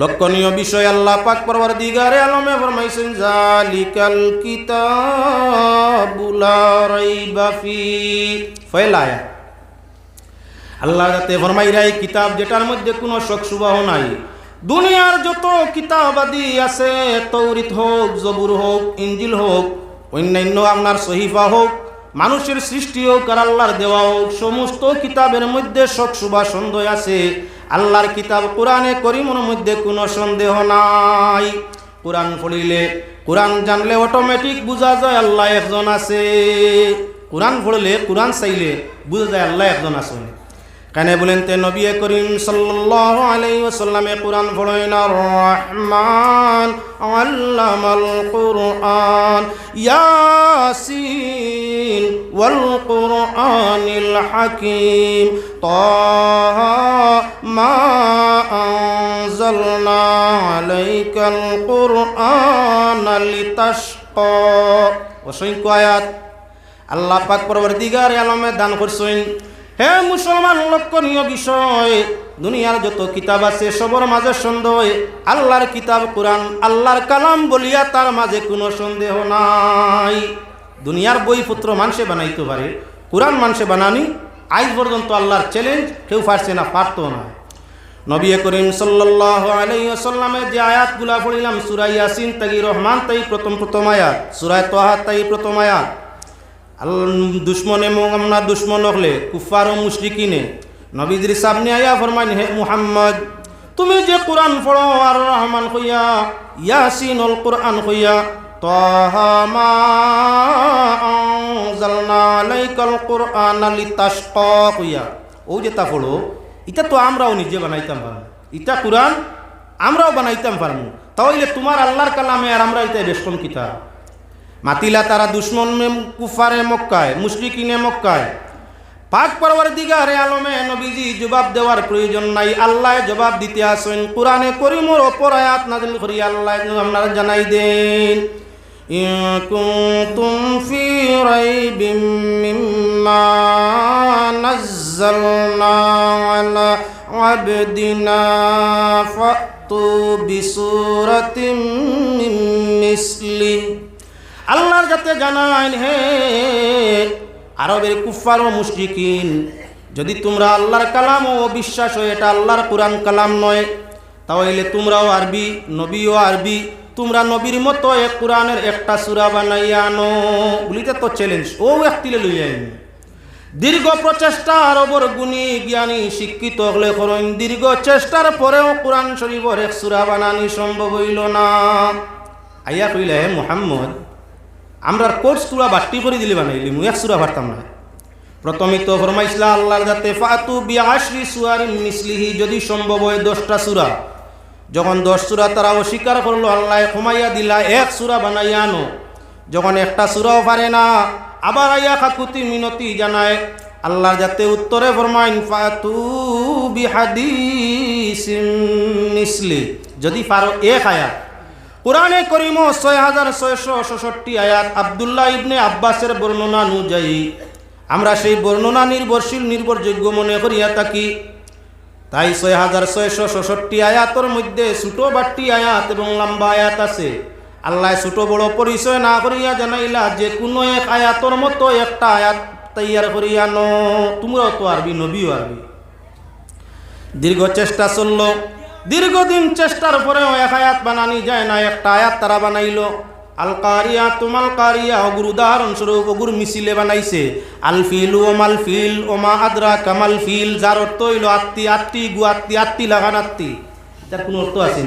লক্ষণীয় বিষয় আল্লাহ পাক পরবার দিগারে আলমে ফরমাইছেন, জালিকাল কিতাবুলা রাইবা ফি ফয়লায়া আল্লাহ যাতে ফরমাইরা এই কিতাব যেটার মধ্যে কোনো শোক সুবাহ নাই। দুনিয়ার যত কিতাবাদি আছে তৌরিত হোক, জবুর হোক ইঞ্জিল হোক, অন্যান্য আপনার সহিফা হোক মানুষের সৃষ্টি হোক আর আল্লাহর দেওয়া হোক, সমস্ত কিতাবের মধ্যে শোক শুভা সন্দেহ আছে। আল্লাহর কিতাব কোরআনে করিমর মধ্যে কোনো সন্দেহ নাই। কোরআন পড়িলে, কোরআন জানলে অটোমেটিক বোঝা যায় আল্লাহ একজন আছে। কোরআন পড়লে, কোরআন চাইলে বোঝা যায় আল্লাহ একজন আছে। কেন বলেন তে নবী করিম সাল্লাল্লাহু আলাইহি ওয়াসাল্লামে কোরআন পড়েন আর রহমান আল্লামাল কুরআন, ইয়াসিন ওয়াল কুরআনিল হাকিম, তাহা মা আনজালনা আলাইকাল কুরআন লিতাশকা। অসংখ্য আয়াত। আল্লাহ পাক পরবর্তীগার আলমে দান করছেন। হে মুসলমান, লক্ষণীয় বিষয়। দুনিয়ার যত কিতাব আছে, সবর মাঝে সন্দেহ। আল্লাহর কিতাব, কোরআন, আল্লাহর কালাম বলিয়া তার মাঝে কোনো সন্দেহ নাই। দুনিয়ার বইপত্র মানুষে বানাইতে পারে, কোরআন মানুষে বানানি আজ পর্যন্ত আল্লাহর চ্যালেঞ্জ কেউ পারছে না পারতো না। নবী করিম সাল্লাল্লাহু আলাইহি ওয়াসাল্লামের যে আয়াতগুলা পড়িলাম, সূরা ইয়াসিন তাই রহমান, তাই প্রথম প্রথম আয়াত সুরায় তোহা তাই প্রথম আয়াত। দুশ্মনে মোহাম্মদ দুশ্মন হলে কুফার ও মুশরিকিনে। নবীদের সামনে আয়া ফরমান হে মুহাম্মদ, তুমি যে কোরআন পড়ো, আর রহমান কইয়া ইয়াসিন অল কোরআন কইয়া তাহা মা আনজালনা আলাইকাল কোরআন লিতাশকা কইয়া। ও যে তা পড়ো এটা তো আমরাও নিজে বানাইতাম পারব এটা কোরআন আমরাও বানাইতাম পারব তাহলে তোমার আল্লাহর কালামে আর আমরা এটা বেশ কম কিতাব। মাতিলা তারা দুশ্মন কুফারে মক্কায় মুশরিকিনে মক্কায় পাক পরবার দিগারে আলমে নবীজি জবাব দেওয়ার প্রয়োজন নাই আল্লাহ জবাব দিতে আসেন কোরআনে করিমর অপর আয়াত নাজিল করি আল্লাহ আপনারা জানাই দেন إن كنتم في ريب مما نزلنا على عبدنا فأتوا بسورة من مثله আল্লাহর যাতে জানাইন হে আরবের কুফার ও মুশরিকিন, যদি তোমরা আল্লাহর কালাম ও বিশ্বাস হয় এটা আল্লাহর কোরআন কালাম নয়, তাহলে তোমরাও আরবি, নবীও আরবি, তোমরা নবীর মতো এক কোরআনের একটা সুরা বানাইয়া আনো। বলিতে তো চ্যালেঞ্জ ও একটিলে লই আইন। দীর্ঘ প্রচেষ্টা আরবর গুণী জ্ঞানী শিক্ষিত হলে করেন দীর্ঘ চেষ্টার পরেও কোরআন শরীফর এক সুরা বানানি সম্ভব হইল না। আইয়া কইলে, হে মোহাম্মদ আমরা কোর্স তুলা বাট্টি করে দিলে বানাইলি মু এক সুরা পারতাম না। প্রথমে তো ফরমাইছিলা আল্লাহর যাতে ফাতু বি আশরি সুয়ারিন মিসলিহি, যদি সম্ভব হয় দশটা সুরা। যখন দশ সুরা তারা অস্বীকার করল, আল্লাহ ক্ষমাইয়া দিলা, এক সুরা বানাইয়া আনো। যখন একটা সুরাও পারে না, আবার আইয়া কাকুতি মিনতি জানায় আল্লাহর যাতে উত্তরে ফরমাইন, ফাতু বি হাদিসিম মিসলি। যদি পারো এক আয়াত। কোরআনে করিম ছয় হাজার ছয়শো ছষট্টি আয়াত আবদুল্লাহ ইবনে আব্বাসের বর্ণনা অনুযায়ী, আমরা সেই বর্ণনা নির্ভরশীল, নির্ভরযোগ্য মনে করিয়া থাকি। তাই ছয় হাজার ছয়শো ছষট্টি আয়াতর মধ্যে ছোটো বাট্টি আয়াত এবং লম্বা আয়াত আছে। আল্লাহ ছোট বড় পরিচয় না করিয়া জানাইলা, যে কোনো এক আয়াতর মতো একটা আয়াত তৈয়ার করিয়া ন তোমরাও তো আরবি, নবীও আরবি। দীর্ঘ চেষ্টা চলল। দীর্ঘদিন চেষ্টার পরেও এক আয়াত বানানি যায় না, একটা আয়াত তারা বানাইল। আল কারিয়া তুমাল কারিয়া অগুর উদাহরণস্বরূপ অগুর মিছিলে বানাইছে। আল ফিল ও মাল ফিল ও মা আদ্রা কামাল ফিল যার অর্থ হইল আত্মি আত্মি, গু আত্মি আত্মি, লাগান আত্মি। তার কোনো অর্থ আছে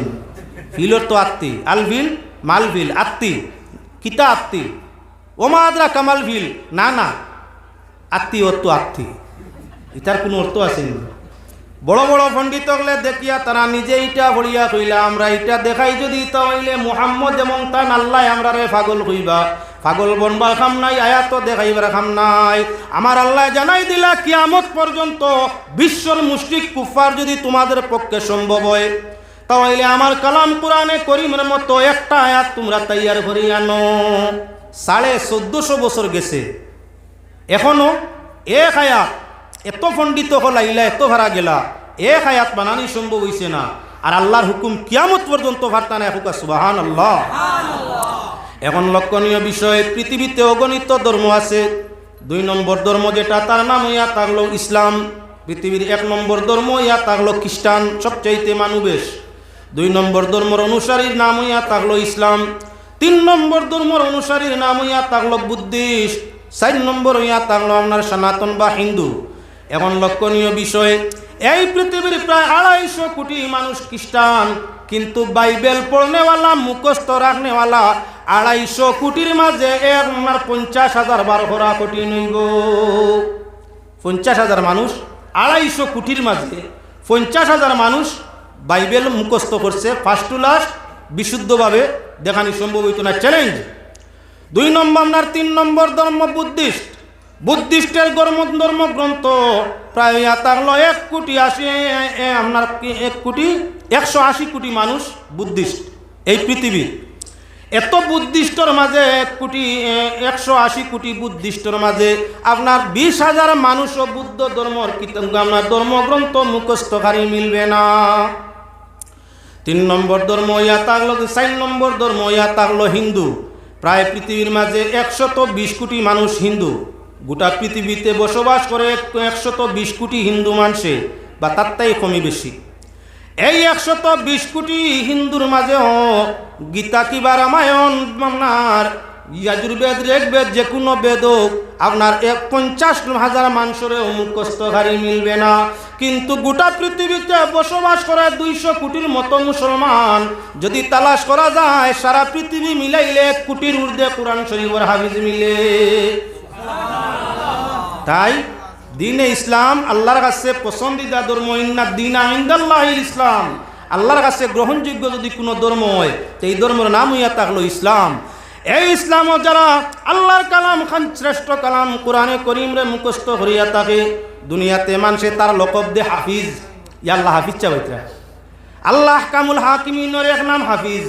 ফিল অর্থ আত্মি। আল ফিল মাল ফিল আত্মি, কিতা আত্মি। ও মা আদ্রা কামাল ফিল না না, আত্মি অর্থ আত্মি। এটার কোনো অর্থ আছে না? বড় বড় পণ্ডিত হলে দেখিয়া তারা নিজে ইটা ভরিয়া কইলা, আমরা ইটা দেখাই যদি তাহলে মোহাম্মদ যেমন তান, আল্লাহ আমরা রে পাগল কইবা। পাগল বনবার খাম নাই, আয়াত দেখাইবার খাম নাই। আমার আল্লাহ জানাই দিলা, কিয়ামত পর্যন্ত বিশ্বর মুশরিক কুফার যদি তোমাদের পক্ষে সম্ভব হয়। তাহলে আমার কালাম কোরআনে করিমের মতো একটা আয়াত তোমরা তৈয়ার করি আনো সাড়ে চোদ্দশো বছর গেছে। এখনও এক আয়াত এত পণ্ডিত হলাইলা এত ভাড়া গেলা এক আয়াত বানানি সম্ভব হইছে না। আর আল্লাহর হুকুম কিয়ামত পর্যন্ত ভারতা না হুকা সুবাহান আল্লাহ এখন লক্ষণীয় বিষয়, পৃথিবীতে অগণিত ধর্ম আছে। দুই নম্বর ধর্ম যেটা, তার নাম ইয়া থাকল ইসলাম। পৃথিবীর এক নম্বর ধর্ম ইয়া থাকল খ্রিস্টান, সবচাইতে মানুবেশ। দুই নম্বর ধর্মের অনুসারীর নাম ইয়া থাকল ইসলাম। তিন নম্বর ধর্মের অনুসারীর নাম ইয়া থাকল বুদ্ধিস্ট। চার নম্বর ইয়া থাকল আপনার সনাতন বা হিন্দু। এখন লক্ষণীয় বিষয়, এই পৃথিবীর প্রায় আড়াইশো কোটি মানুষ খ্রিস্টান, কিন্তু বাইবেল পড়নেওয়ালা, মুখস্থ রাখনেওয়ালা, আড়াইশো কোটির মাঝে এক আমার পঞ্চাশ হাজার বার করা কোটি নইব। পঞ্চাশ হাজার মানুষ, আড়াইশো কোটির মাঝে পঞ্চাশ হাজার মানুষ বাইবেল মুখস্থ করছে ফার্স্ট টু লাস্ট বিশুদ্ধভাবে দেখানি সম্ভব হইতো না। চ্যালেঞ্জ দুই নম্বর আপনার তিন নম্বর ধর্ম বুদ্ধিস্ট বুদ্ধিস্টের ধর্ম ধর্ম গ্রন্থ। প্রায় থাকল এক কোটি আশি আপনার এক কোটি? একশো আশি কোটি মানুষ বুদ্ধিস্ট এই পৃথিবীর এত বুদ্ধিষ্টর মাঝে এক কোটি একশো আশি কোটি বুদ্ধিষ্টর মাঝে আপনার বিশ হাজার মানুষও বুদ্ধ ধর্মর আপনার ধর্মগ্রন্থ মুখস্থকারী মিলবে না। তিন নম্বর ধর্ম ইয়া থাকল চার নম্বর ধর্ম ইয়া থাকল হিন্দু। প্রায় পৃথিবীর মাঝে একশত বিশ কোটি মানুষ হিন্দু। গোটা পৃথিবীতে বসবাস করে একশত বিশ কোটি হিন্দু মানুষে বা তার তাই কমই বেশি। এই একশত বিশ কোটি হিন্দুর মাঝে গীতা কিবা রামায়ণ আপনার ইয়াজুর্বেদ ঋগ্বেদ যে কোনো বেদ হোক, আপনার এক পঞ্চাশ হাজার মানুষের মুখস্থকারী মিলবে না। কিন্তু গোটা পৃথিবীতে বসবাস করে দুইশো কোটির মতো মুসলমান যদি তালাশ করা যায় সারা পৃথিবী মিলাইলে এক কোটির ঊর্ধ্বে কোরআন শরীফের হাফিজ মিলে। তাই দিনে ইসলাম আল্লাহর কাছে পছন্দিদা ধর্ম, ইন্না দিন আইন্দাল্লাহ ইসলাম। আল্লাহর কাছে গ্রহণযোগ্য যদি কোনো ধর্ম হয় তো এই ধর্মের নাম হইয়া থাকল ইসলাম। এই ইসলামও যারা আল্লাহর কালাম খান, শ্রেষ্ঠ কালাম কোরআনে করিমরে মুখস্থ করিয়া থাকে, দুনিয়াতে মানুষে তার লকব দে হাফিজ। ইয়া আল্লাহ হাফিজ চাবাইতরা আল্লাহ কামুল হাকিমিনের এক নাম হাফিজ।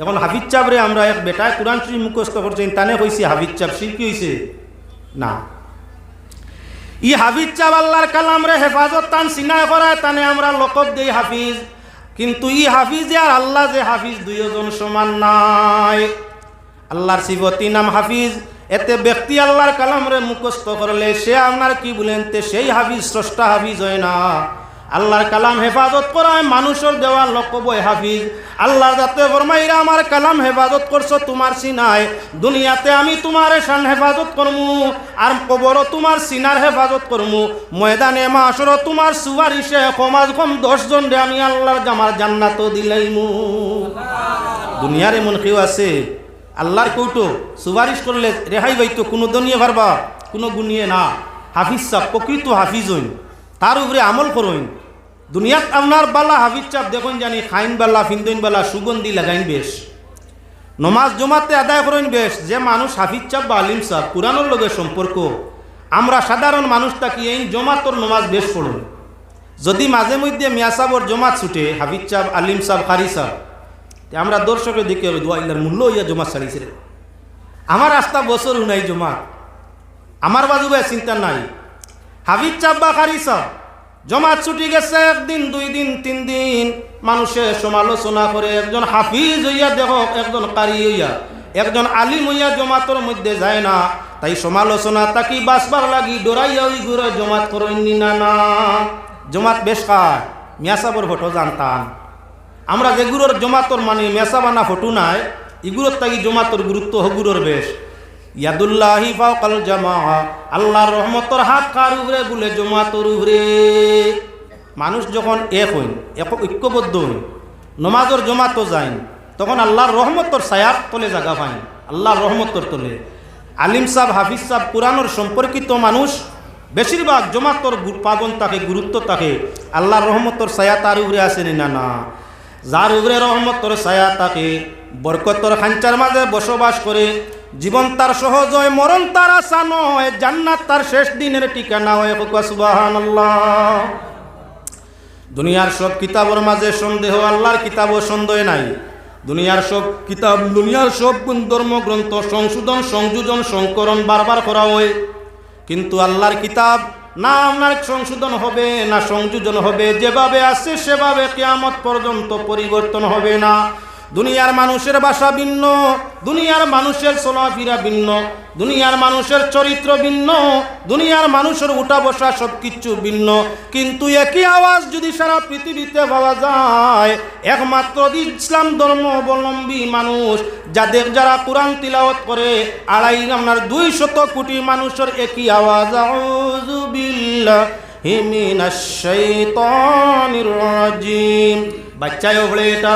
এখন হাফিজ চাবরে আমরা এক বেটায় কোরআন শরীফ মুখস্থ করছেন তানে কইছি, হাফিজ চাপ শিল্পী হয়েছে না। ই হাফিজ চাব আল্লাহর কালাম রে হেফাজত তান সিনায় করায়, তানে আমরা লকব দেই হাফিজ। কিন্তু ই হাফিজ আর আল্লাহ যে হাফিজ দুইজন সমান নাই। আল্লাহর সিবতী নাম হাফিজ। এতে ব্যক্তি আল্লাহর কালাম রে মুখস্থ করলে সে আপনার কি বলেন সেই হাফিজ, স্রষ্টা হাফিজ হয় না। আল্লাহর কালাম হেফাজত করায় মানুষের দেওয়া লকবই হাফিজ। আল্লাহ যাতে ফরমাইরা, আমার কালাম হেফাজত করছ তোমার সিনায়। দুনিয়াতে আমি তোমার শান হেফাজত করমু, আর কবরও তোমার সিনার হেফাজত করমু। ময়দানে মাসরও তোমার সুয়ারিশে কমাজ কম দশজন রে আমি আল্লাহর জামার জান্নাত দিলাইমু। দুনিয়ার এমন কেউ আছে, আল্লাহর কৌটো, সুপারিশ করলে রেহাই বাইতো কোনো দনিয়ে পারবা, কোনো গুনিয়ে না। হাফিজ সাহ, প্রকৃত হাফিজ হইন। তার উপরে আমল করইন দুনিয়াত আপনার বালা হাফিজ চাপ দেখুন জানি, খাইন বালা, ফিন্দইন বালা, সুগন্ধি লাগাইন বেশ। নমাজ জমাতে আদায় করেন বেশ। যে মানুষ হাফিজ চাপ বা আলিম সাহ কোরআনের লগে সম্পর্ক। আমরা সাধারণ মানুষ থাকি এই জমাতর নমাজ বেশ পড়ুন। যদি মাঝে মধ্যে মিয়া সাহর জমাত ছুটে হাফিজ চাপ, আলিম সাহ খারি তে আমরা দর্শকের দিকে দোয়া ইল্লার মূল্য ইয়া জমা ছাড়িছে রে। আমার রাস্তা বছর নাই জমা আমার বাজু ভাই চিন্তা নাই। হাফিজ চাব্বা খারি সব জমাত ছুটি গেছে একদিন, দুই দিন, তিন দিন। মানুষে সমালোচনা করে, একজন হাফিজ হইয়া দেখ, একজন কারি হইয়া। একজন আলিম হইয়া জমাতর মধ্যে যায় না। তাই সমালোচনা তাকি বাসবার লাগি, ডরাইয়া ওই ঘুরে জমাত করেননি না না। জমাত বেশ খায় মিয়া সাবর ভোটো জানতাম। আমরা যেগুলোর জমাতর মানে মেসা বানা ফটো নাই, এগুলোর তাকি জমাতর গুরুত্ব হগুলোর বেশ। ইয়াদুল্লাহি ফাওকাল জামা আল্লাহর রহমতর হাত কার উপরে? বলে জমাতর উপরে। মানুষ যখন এক হইন এক ঐক্যবদ্ধ হইন নমাজর জমাতো যাইন তখন আল্লাহর রহমতর ছায়ার তলে জাগা পাইন আল্লাহর রহমতর তলে। আলিম সাহ হাফিজ সাহ কোরআনোর সম্পর্কিত মানুষ, বেশিরভাগ জমাতর পাবন তাকে, গুরুত্ব থাকে আল্লাহর রহমতর ছায়া তার উপরে আসেনি না না যার উপরে রহমতর ছায়া থাকে বরকতর খাঞ্চার মাঝে বসবাস করে জীবন তার সহজ হয় মরণ তার আশা নয়, জান্নাত তার শেষ দিনের ঠিকানা হয়। সুবাহান দুনিয়ার সব কিতাবের মাঝে সন্দেহ, আল্লাহর কিতাবও সন্দেহ নাই। দুনিয়ার সব কিতাব, দুনিয়ার সব ধর্মগ্রন্থ সংশোধন, সংযোজন, সংকরণ বারবার করা হয়। কিন্তু আল্লাহর কিতাব না আপনার সংশোধন হবে, না সংযোজন হবে, যেভাবে আছে সেভাবে কেয়ামত পর্যন্ত পরিবর্তন হবে না। দুনিয়ার মানুষের ভাষা ভিন্ন, দুনিয়ার মানুষের চলাফেরা ভিন্ন, দুনিয়ার মানুষের চরিত্র ভিন্ন, দুনিয়ার মানুষের উঠা বসা সব কিছু ভিন্ন। কিন্তু একই আওয়াজ যদি সারা পৃথিবীতে পাওয়া যায়, একমাত্র ইসলাম ধর্ম অবলম্বী মানুষ, যাদের যারা কোরআন তিলাওয়াত করে, আড়াই আপনার দুই শত কোটি মানুষের একই আওয়াজ। আউযু বিল্লাহি মিনাশ শাইতানির রাজিম। বাচ্চায়ও বলে এটা।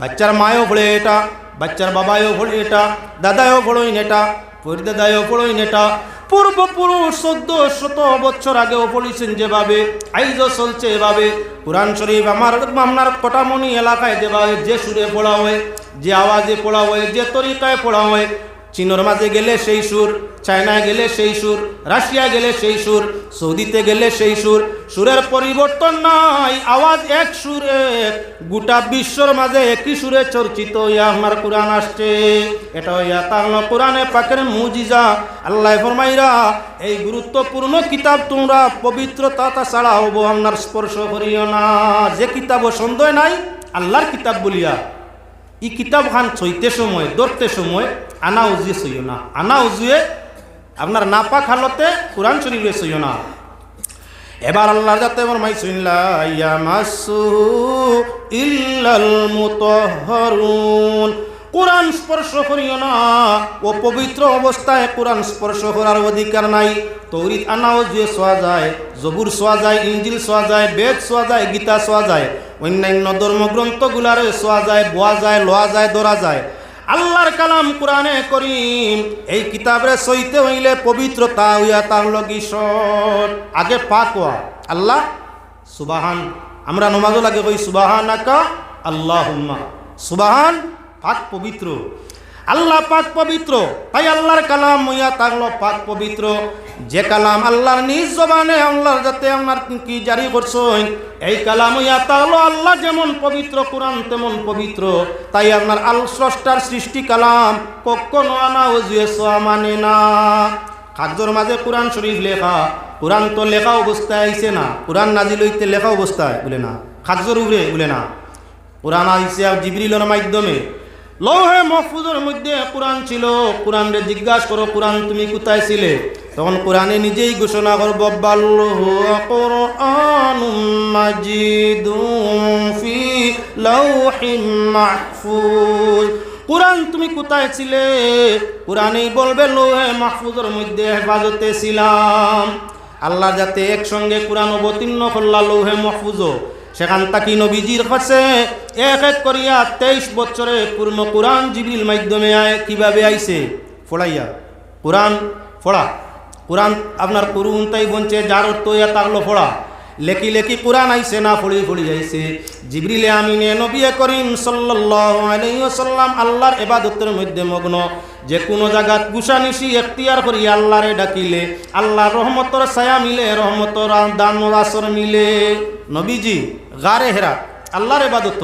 বাচ্চার মায়ও ভোলে এটা বাচ্চার বাবায়ও ভোলে এটা দাদায়ও পড়ইন এটা পরিদাদায়ও পড়ইন নেটা পূর্বপুরুষ চোদ্দ শত বছর আগেও বলেছেন যেভাবে আইজও চলছে এভাবে কোরআন শরীফ আমার আপনার কটামনি এলাকায় যেভাবে যে সুরে পড়া হয় যে আওয়াজে পড়া হয় যে তরিকায় পড়া হয় চীনের মাঝে গেলে সেই সুর, চায়নায় গেলে সেই সুর, রাশিয়া গেলে সেই সুর, সৌদিতে গেলে সেই সুর, সুরের পরিবর্তন নাই, আওয়াজ এক সুরে, গোটা বিশ্বর মাঝে একই সুরে চর্চিত ইয়া আমার কোরআন আসছে। এটা তাহলে কোরআনে পাকের মুজিজা। আল্লাহ ফরমাইরা, এই গুরুত্বপূর্ণ কিতাব তোমরা পবিত্রতা ছাড়া হব আপনার স্পর্শ করিও না। যে কিতাব সন্দেহ নাই, আল্লাহর কিতাব বলিয়া ই কিতাব খান ছইতে সময় ধরতে সময়, আনা উজিয়ে সইও না। আনা উজুয়ে আপনার নাপাক হালতে কোরআন শরীফে সইও না। এবার আল্লাহ যাতে ফরমাই শুনলা ইয়ামাসু ইল্লাল মুতাহহারুন কোরআন স্পর্শ করিও না। ও পবিত্র অবস্থায় কোরআন স্পর্শ করার অধিকার নাই। তৌরিত আনাও যে শোয়া যায়, জবুর শোয়া যায়, ইঞ্জিল শোয়া যায়, বেদ শোয়া যায়, গীতা শোয়া যায়, অন্যান্য ধর্মগ্রন্থগুলারে শোয়া যায়, বোয়া যায়, লোয়া যায়, ধরা যায়। আল্লাহর কালাম কোরআনে করিম, এই কিতাবের সইতে হইলে পবিত্রতা হইয়া তার লগিসর আগে পাক হওয়া। আল্লাহ, সুবাহান। আমরা নমাজও লাগে কই সুবাহান আকা আল্লাহ সুবাহান পাক পবিত্র। আল্লাহ পাক পবিত্র। তাই আল্লাহর কালাম হইয়া তাগলো পাক পবিত্র। যে কালাম আল্লাহর নিজ জবানে, আল্লাহর যাতে আপনার কি জারি করছেন, এই কালাম হইয়া তাগলো আল্লাহ যেমন পবিত্র, কোরআন তেমন পবিত্র। তাই আপনার আল স্রষ্টার সৃষ্টি কালাম কখনো আনা সোয়া মানে না। কাগজের মাঝে কোরআন শরীফ লেখা, কোরআন তো লেখা অবস্থায় আইছে না, কোরআন নাজিল হইতে লেখা অবস্থায়, বলে না। কাগজের উপরে, বলে না। কোরআন আইসে জিবরিলের মাধ্যমে। লৌহে মহফুজের মধ্যে কোরআন ছিল। কোরআন রে জিজ্ঞাসা করো, কোরআন তুমি কোথায় ছিলে? তখন কোরআনে নিজেই ঘোষণা করব বাল্লুহু ফি কোরআন তুমি কোথায় ছিলে? কোরআনেই বলবে, লোহে মাহফুজের মধ্যে হেফাজতে ছিলাম। আল্লাহ যাতে একসঙ্গে কোরআন অবতীর্ণ করলা, লোহে মাহফুজও। সেখান তাকি নবীজির কাছে এক এক করিয়া তেইশ বছরে পূর্ণ কোরআন জিবিল মাধ্যমে আয়, কীভাবে আইছে? ফোড়াইয়া কোরআন, ফোড়া। কোরআন আপনার করুন তাই বলছে, যার অর্থ ইয়া তাগলো ফোড়া। লেখি লেখি কোরআন আইছে না ফড়ি ফড়ি যাইছে জিবরিলে আমিনে নবী করিম ওয়াসাল্লাম আল্লাহর ইবাদতের মধ্যে মগ্ন। যে কোনো জায়গাত গুসানিসি এখতিয়ার করি আল্লাহরে ডাকিলে, আল্লাহর রহমতর ছায়া মিলে, রহমতর দান আসর মিলে। নবীজি, গারে হেরা আল্লাহর ইবাদত।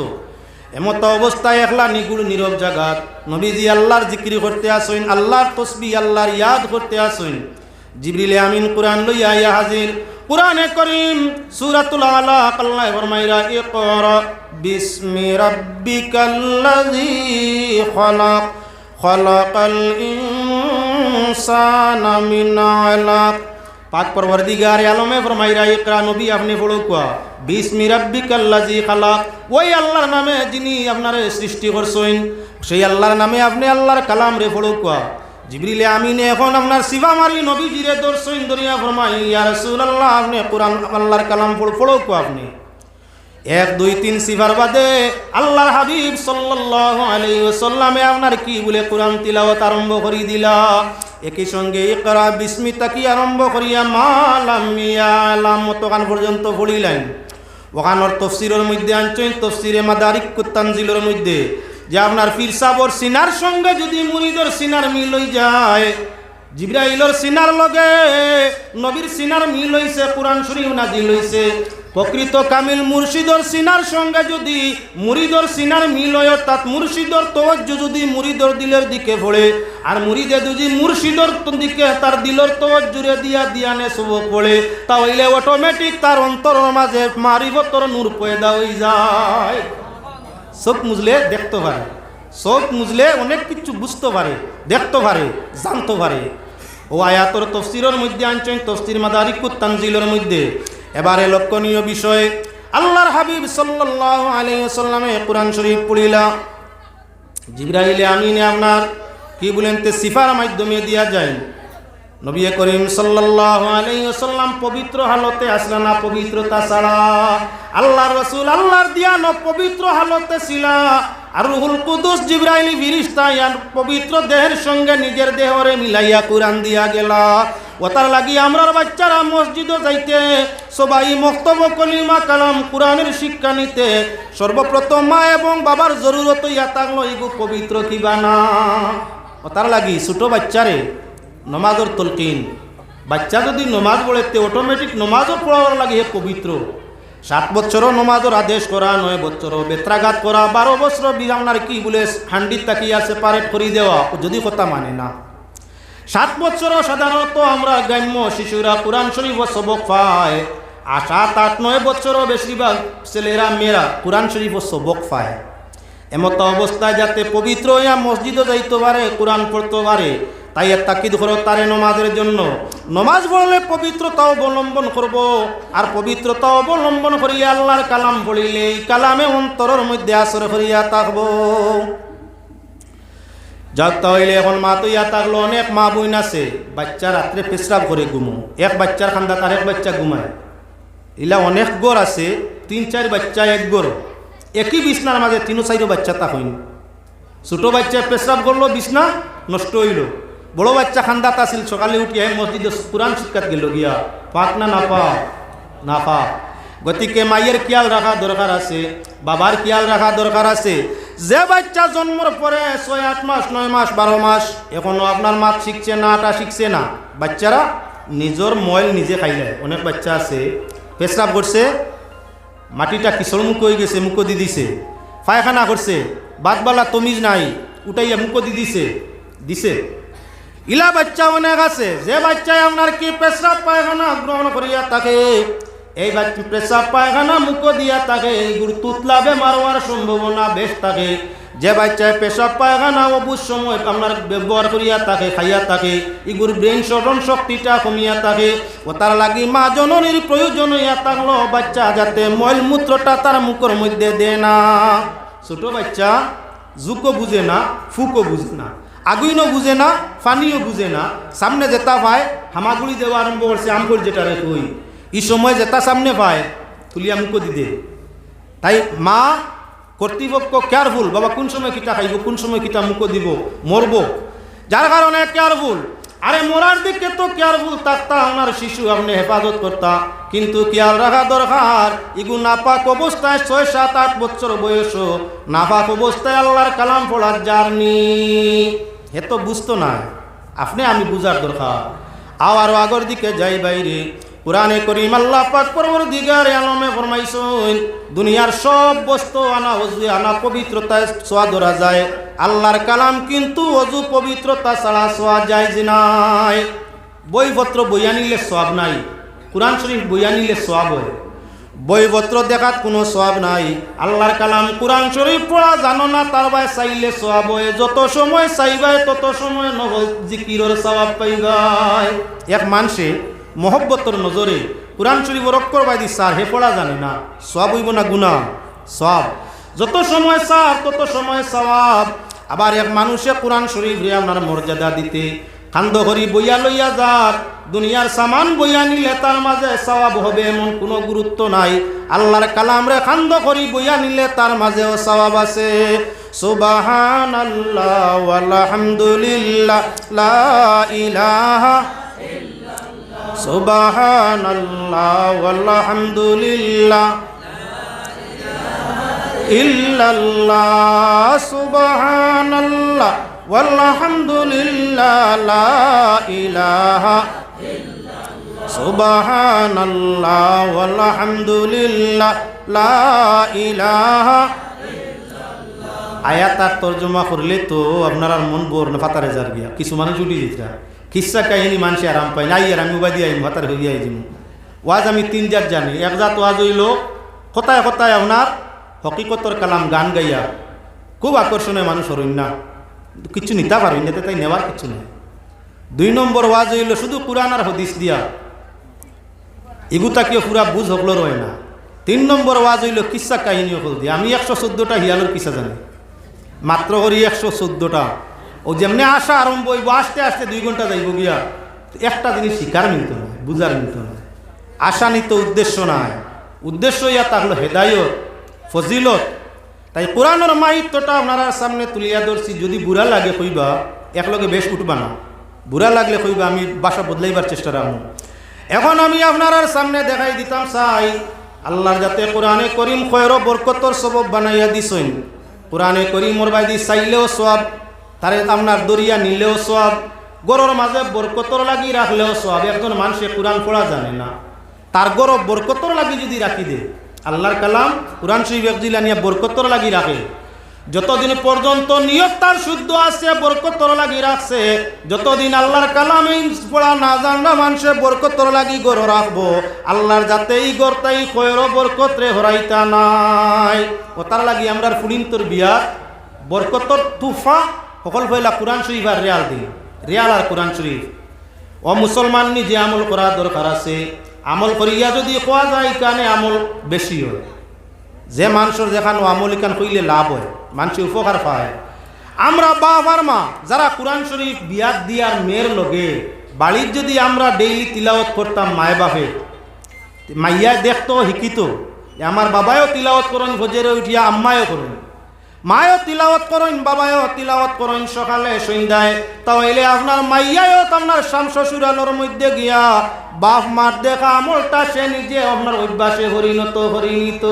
এমত অবস্থায় একলা নিগুড় নীরব জাগাত। নবীজি আল্লাহর জিক্রি করতে আসইন আল্লাহর তসবি, আল্লাহর ইয়াদ করতে আসইন জিবরিলে আমিন কোরআন লইয়া ইয়া হাজির। কোরআনে করিম সূরাতুল আলাক, আল্লাহ ফরমাইরা ইকরা বিসমি রাব্বিকাল্লাযী খলাক, খলাকাল ইনসানা মিন আলাক। পাক পরবর্তীগার আলমে ফরমাইরা, ইকরা নবী, আপনি পড়ো কোয়া বিসমি রাব্বিকাল্লাযী খালাক। ওই আল্লাহর নামে যিনি আপনার সৃষ্টি করছেন, সেই আল্লাহর নামে আপনি আল্লাহর কালাম রে পড়ো কোয়া জিবরিলে আমিনে এখন আপনার শিবা মারি নবীজিরে দর্শন দরিয়া ফরমাই ইয়া রাসূলুল্লাহ, আপনি কোরআন, আল্লাহর কালাম পড়ো আপনি। এক, দুই, তিন সিফার বাদে আল্লাহর হাবিব সাল্লাল্লাহু আলাইহি ওয়াসাল্লামে আপনার কি বলে কোরআন তিলাওয়াত আরম্ভ করি দিলা? একই সঙ্গে ইকরা বিস্মিতা কি আরম্ভ করিয়া মালাম ইয়ালাম মতকান পর্যন্ত পড়িলেন। ওখানোর তফসিরের মধ্যে আনছেন, তফসিরে মাদারিক কুত্তানজিলের মধ্যে। যে আপনার পীর সাবর সিনার সঙ্গে যদি মুরিদর সিনার মিল হই যায়, জিব্রাইলর সিনার লগে নবীর সিনার মিল হইছে, কোরআন শরীফ নাজিল হইছে। প্রকৃত কামিল মুর্শিদর সিনার সঙ্গে যদি মুরিদর সিনার মিল হয়, অর্থাৎ মুর্শিদর তওয়াজ্জু যদি মুরিদর দিলের দিকে পড়ে আর মুরিদে যদি মুর্শিদর দিকে তার দিলর তওয়াজ্জুরে দিয়া দিয়ানে সবক পড়ে তাহলে অটোমেটিক তার অন্তর মাঝে মারিবতর নূর পয়দা হয়ে যায়। চোখ মুজলে দেখতে পারে চোখ মুজলে অনেক কিছু বুঝতে পারে, দেখতে পারে, জানতে পারে। ও আয়াতর তফসিরের মধ্যে আনছেন, তফসির মাদারিকুত তানজিলের মধ্যে। এবারে লক্ষণীয় বিষয়, আল্লাহর হাবিব সাল্লাল্লাহু আলাইহি কোরআন শরীফ পড়িলা। জিবরাইলে আমিনে আপনার কি বলেন তে সিফার মাধ্যমে দিয়া যায়। নবী করিম সাল্লাল্লাহু আলাইহি পবিত্র হালতে আসলা না পবিত্রতা ছাড়া। আল্লাহর রাসূল আল্লাহর দিয়া ন পবিত্র হালতে ছিলা। আর রুহুল কুদুস জিবরাইল ফিরিস্তা পবিত্র দেহের সঙ্গে নিজের দেহরে মিলাইয়া কুরআন দিয়া গেলা। ওতার লাগি আমরার বাচ্চারা মসজিদও যাইতে, সবাই মক্তব কলিমা কালাম কোরআনের শিক্ষা নিতে। সর্বপ্রথম মা এবং বাবার জরুরত ইয়া থাকল ইগু পবিত্র কিবা না ওতার লাগি ছোট বাচ্চারে নমাজর তলকিন। বাচ্চা যদি নমাজ পড়েতে অটোমেটিক নমাজও পড়াবার লাগে হে পবিত্র। সাত বছরও নমাজর আদেশ করা, নয় বছরও বেত্রাঘাত করা, বারো বছর আপনার কি বলে হান্ডির তাকিয়া সেপারেট করে দেওয়া, যদি কথা মানে না। সাত বছরও সাধারণত আমরা গ্রাম্য শিশুরা কোরআন শরীফ সবক পায়। আর সাত আট নয় বছরও বেশিরভাগ ছেলেরা, মেয়েরা কোরআন শরীফ সবক পায়। এমত অবস্থায় যাতে পবিত্র হইয়া মসজিদও যাইতে পারে, কোরআন পড়তে পারে, তাই এর তাকিদ করো তারে নমাজের জন্য। নমাজ পড়লে পবিত্রতা অবলম্বন করব, আর পবিত্রতা অবলম্বন করিয়া আল্লাহর কালাম এই কালামে অন্তরের মধ্যে আসর করিয়া থাকব। যাক তাহলে এখন মা তো ইয়া থাকল অনেক মা বইন আছে। বাচ্চা রাত্রে পেশরাব করে ঘুমো। এক বাচ্চার খান্দাত এক বাচ্চা ঘুমায়। ইলা অনেক গড় আছে, তিন চার বাচ্চা এক গড়। একই বিছনার মাঝে তিনো চাইরো বাচ্চা তা হইনি। ছোটো বাচ্চা পেশরাব করল, বিছনা নষ্ট হইল। বড় বাচ্চা খান্দাত আছিল, সকালে উঠি আহি মসজিদে কোরআন শিক্ষাত গেল গিয়া। পাক না না পা না পা গতিকে মায়ের খেয়াল রাখা দরকার আছে, বাবার খেয়াল রাখা দরকার আছে। যে বাচ্চা জন্মর পরে ছয়, আট মাস, নয় মাস, বারো মাস, এখনও আপনার মাত শিখছে না আটা শিখছে না। বাচ্চারা নিজের ময়ল নিজে খাইলে অনেক বাচ্চা আছে, পেশরাব করছে, মাটিটা কিশোর মুখ হয়ে গেছে, মুখ দি দিছে। পায়খানা করছে, বাদবালা তমিজ নাই, উঠাইয়া মুখ দি দিছে দিছে। ইলা বাচ্চা অনেক আছে, যে বাচ্চায় আপনার কি পেশরাব, পায়খানা গ্রহণ করিয়া থাকে এই বাচ্চা পেশাব পায়খানা মুখ দিয়া থাকে এইগুলো তুতলা বেমার হওয়ার সম্ভাবনা বেশ থাকে যে বাচ্চায় পেশাব পায়খানা অবুজ সময় আপনার ব্যবহার করিয়া থাকে খাইয়া থাকে এগুর ব্রেন স্মরণ শক্তিটা কমিয়া থাকে ও তার লাগি মা জননীর প্রয়োজন হইয়া থাকল বাচ্চা যাতে ময়ল মূত্রটা তার মুখের মধ্যে দেয় না। ছোট বাচ্চা, জুকো বুঝে না, ফুকো বুঝে না, আগুইনও বুঝে না, ফানিও বুঝে না, সামনে যেতা পায়, হামাগুড়ি দেওয়া আরম্ভ করছে আমগুড়ি যেটা রে কই। এই সময় যেটা সামনে পায়, তুলিয়া মুখো দিদে তাই মা কর্তৃপক্ষ কেয়ারফুল বাবা কোন সময় কিতা খাইব, কোন সময় কিতা মুখো দিব, মরব। যার কারণে কেয়ারফুল আরে মরার দিকে তো কেয়ারফুল থাকতা আপনার শিশু আপনি হেফাজত করতা কিন্তু খেয়াল রাখা দরকার ইগু নাপাক অবস্থায় ছয়, সাত আট বছর বয়স, নাপাক অবস্থায় আল্লাহর কালাম পড়ার জার্নি হে তো বুঝতো না আপনি আমি বুঝার দরকার আরও আগর দিকে যাই বাইরে কোরআনে করিম আল্লাহ পাক পরবর দিগারে আলমে ফরমাইছেন, দুনিয়ার সব বস্তু আনা অজু, আনা পবিত্রতায় ছোয়া ধরা যায়। আল্লাহর কালাম কিন্তু অজু পবিত্রতা ছাড়া ছোয়া যায় যে নাই। বইপত্র বইয়া নিলে সব নাই, কোরআন শরীফ বইয়া নিলে সব হয়। বইপত্র দেখাত কোনো সব নাই। আল্লাহর কালাম কোরআন শরীফ পড়া জানো না, তার বাই চাইলে সব হয়। যত সময় চাইবাই তত সময় নহল জিকিরর সবাব পাইবাই এক মানুষে মহব্বতর নজরে কোরআন শরীফ রক্কর বাইদি সার হে পড়া জানে না। সব হইব না গুণা সব যত সময় সার তত সময় সবাব আবার এক মানুষে কোরআন শরীফ রে আপনার মর্যাদা দিতে, কান্দ করি বইয়া লইয়া যার, দুনিয়ার সামান বইয়া নিলে তার মাঝে সবাব হবে এমন কোনো গুরুত্ব নাই। আল্লাহর কালাম রে কান্দ করি বইয়া নিলে তার মাঝেও সবাব আছে। সুবাহান আল্লাহ আলহামদুলিল্লাহ লা ইলাহা সুবাহান আলহামদুলিল্লাহ ইল্লাল্লাহ সুবহানাল্লাহ ওয়ালহামদুলিল্লাহ, লা ইলাহা সুবহানাল্লাহ ওয়ালহামদুলিল্লাহ, লা ইলাহা আয়াত আর তর্জমা করলে তো আপনার মন বোর না, ফাতারে যার গিয়া কিছু মানুষ উঠি দিতরা কিসা কাহিনী মানুষ আরাম পাই নাই আর আমি উবাদি আইম ফাতার হইয়া আইজিম। ওয়াজ আমি তিন জাত জানি। এক জাত ওয়াজ হইল, কোথায় কোথায় আপনার হকিকতর কালাম গান গাইয়া খুব আকর্ষণীয় মানুষ হরইন না। কিচ্ছু নিতে পারইন না তাই নেওয়ার কিছু নেই। দুই নম্বর ওয়াজ হইল, শুধু কোরআন আর হদিস দিয়া। এগুতাকেও পুরা বুঝ হকলো রয় না। তিন নম্বর ওয়াজ হইল, কিসা কাহিনী হল দিয়া। আমি একশো চোদ্দোটা হিয়ালোর কিসা জানি। মাত্র করি একশো চোদ্দোটা। ও যেমনি আসা আরম্ভ হইব, আসতে আসতে দুই ঘণ্টা যাইব গিয়া, একটা জিনিস শিকার মিলত না, বুঝার মিলত না। আশা নিত উদ্দেশ্য নাই। উদ্দেশ্য ইয়া তা হলো হেদায়ত, ফজিলত। তাই কোরআনের মাহিত্যটা আপনারা সামনে তুলিয়া ধরছি, যদি বুড়া লাগে কইবা একলগে বেশ উঠবা না। বুড়া লাগলে কইবা আমি বাসা বদলাইবার চেষ্টা রাখব। এখন আমি আপনার সামনে দেখাই দিতাম চাই আল্লাহর যাতে কোরআনে করিম খয়ের বরকতর সবব বানাইয়া দিছইন কোরআনে করিমর বাইদি চাইলেও সব তারে আপনার দরিয়া নিলেও সব গরর মাঝে বরকতর লাগি রাখলেও সব একজন মানুষে কোরআন পড়া জানে না। তার গরব বরকতর লাগি যদি রাখি দে, আল্লাহর কালাম কোরআন শরীফ একজিলা নিয়ে বরকতর লাগি রাখে। যতদিন পর্যন্ত নিয়ত তার শুদ্ধ আছে, বরকতর লাগি রাখছে, যতদিন আল্লাহর কালাম পড়া না জানা মানুষে বরকতর লাগি গর রাখব, আল্লাহর যাতে এই গরতাই কয়ের বরকতরে হরাইতা নাই। ও তার লাগি আমরা ফুলিন্তর বিয়া, বরকতর তুফা সকল ফেলা কোরআন শরীফ আর রেয়াল দিন। রেয়াল আর কোরআন শরীফ। ও মুসলমান নিজে আমল করা দরকার আছে। আমল করিয়া যদি কোয়া যায় কানে আমল বেশি হয়। যে মানুষের যেখানে আমল ইকান কইলে লাভ হয়, মানুষ উপকার পায়। আমরা বাপ আর মা যারা কোরআন শরীফ বিয়াত দিয়ার মেয়ের লগে বাড়ির যদি আমরা ডেইলি তিলাওয়াত করতাম মায় বাপে, মাইয়া দেখতো শিকিত আমার বাবায়ও তিলাওয়াত করেন ভোজেরে উঠিয়া আম্মায়ও করেন। মায়ও তিলাওয়াত করেন বাবায়ও তিলাওয়াত করেন সকালে, সন্ধ্যায়। তাহলে আপনার মাইয়ায়ও আপনার শাম শ্বশুরানোর মধ্যে গিয়া বাপ মার দেখা আমলটা সে নিজে আপনার অভ্যাসে হরিণত, হরিণিত।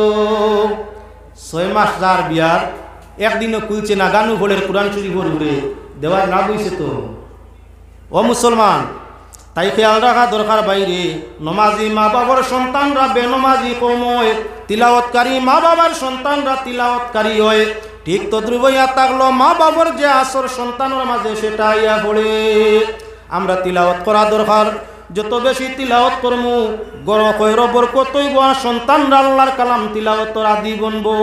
ছয় মাস যার বিয়ার একদিনও কুইছে না, গানু ভোলের কোরআন শরীফ ঘুরে, দেওয়ার না বুঝছে তো। ও মুসলমান, তাই খেয়াল রাখা দরকার বাইরে। নমাজি মা বাবার সন্তানরা বেনমাজি কময় তিলাওয়াতকারী মা বাবার সন্তানরা তিলাওয়াতকারী হয়। ঠিক তদ্রুবইয়া থাকল মা বাবার যে আসর সন্তানের মাঝে, সেটা ইয়া পড়ে। আমরা তিলাওয়াত করা দরকার। যত বেশি তিলাওয়াত করমু গড় কইর বরকতই গোয়া সন্তানরা আল্লাহর কালাম তিলাওয়াতর আদি বনবো